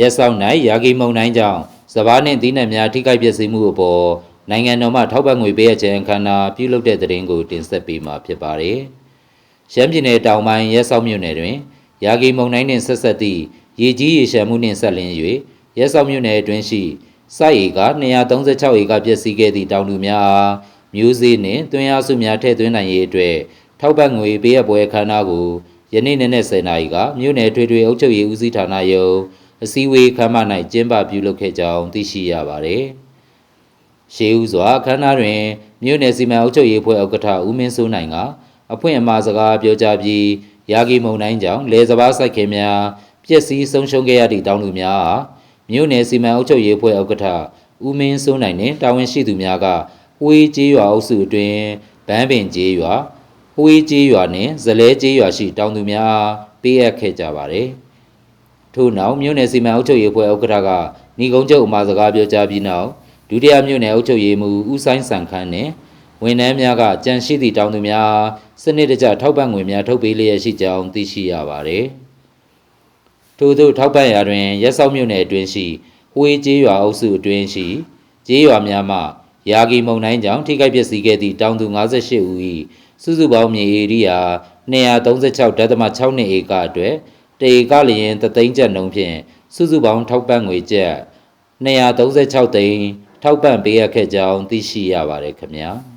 ရက်ဆောင်၌ရာဂီမုံတိုင်းကြောင့်စပားနှင့်သီးနှံများထိခိုက်ပျက်စီးမှုအပေါ်နိုင်ငံတော်မှထောက်ပံ့ငွေပေးအပ်ခြင်းအခမ်းအနားပြုလုပ်တဲ့တဲ့ရင်ကိုတင်ဆက်ပေးမှာဖြစ်ပါတယ်။ရှမ်းပြည်နယ်တောင်ပိုင်းရက်ဆောင်မြို့နယ်တွင်ရာဂီမုံတိုင်းနှင့်ဆက်ဆက်သည့်ရေကြီးရေရှမ်းမှုနှင့်ဆက်လင်း၍ရက်ဆောင်မြို့နယ်အတွင်းရှိစိုက်ဧက236ဧကပျက်စီးခဲ့သည့်တောင်သူများအားမျိုးစေ့နှင့်တွင်းအားစုများထည့်သွင်းနိုင်ရေးအတွက်ထောက်ပံ့ငွေပေးအပ်ပွဲအခမ်းအနားကိုယနေ့နေ့နဲ့10နာရီကမြို့နယ်ထွေထွေအုပ်ချုပ်ရေးဦးစီးဌာနယုံ အစည်းအဝေးခမ်းမ၌ကျင်းပပြုလုပ်ခဲ့ကြောင်းသိရှိရပါသည်။ရှေးဦးစွာအခမ်းအနားတွင်မြို့နယ်စီမံအုပ်ချုပ်ရေးဖွဲ့ဥက္ကဋ္ဌဦးမင်းစိုးနိုင်ကအဖွင့်အမှာစကားပြောကြားပြီးရာဂီမုံတိုင်းကြောင့်လေစဘာစိုက်ခင်များပျက်စီးဆုံးရှုံးခဲ့ရသည့်တောင်သူများအားမြို့နယ်စီမံအုပ်ချုပ်ရေးဖွဲ့ဥက္ကဋ္ဌဦးမင်းစိုးနိုင်နှင့်တာဝန်ရှိသူများကဝေးကျေးရွာအုပ်စုအတွင်းဗန်းပင်ကျေးရွာဝေးကျေးရွာနှင့်ဇလဲကျေးရွာရှိတောင်သူများအားပေးအပ်ခဲ့ကြပါသည်။ ထို့နောက်မြို့နယ်စီမံအုပ်ချုပ်ရေးဖွဲ့ဥက္ကဋ္ဌကညီကုန်းချုပ်အမှာစကားပြောကြားပြီးနောက်ဒုတိယမြို့နယ်အုပ်ချုပ်ရေးမှူးဦးဆိုင်ဆန်ခန်းနှင့်ဝန်ထမ်းများကကြံရှိသည့်တောင်သူများအားစနစ်တကျထောက်ပံ့ငွေများထုတ်ပေးလျက်ရှိကြောင်းသိရှိရပါသည်။ထို့သို့ထောက်ပံ့ရာတွင်ရက်စောက်မြို့နယ်အတွင်းရှိဝေးကျေးရွာအုပ်စုအတွင်းရှိကျေးရွာများမှရာဂီမုံတိုင်းကြောင့်ထိခိုက်ပျက်စီးခဲ့သည့်တောင်သူ58ဦး၏စုစုပေါင်းမြေဧရိယာ236.62ဧကအတွက် တေဧကလျင်သသိန်းကျပ်နှုန်းဖြင့်စုစုပေါင်းထောက်ပံ့ငွေကျပ်236သိန်းထောက်ပံ့ပေးအပ်ခဲ့ကြောင်းသိရှိရပါတယ်ခင်ဗျာ။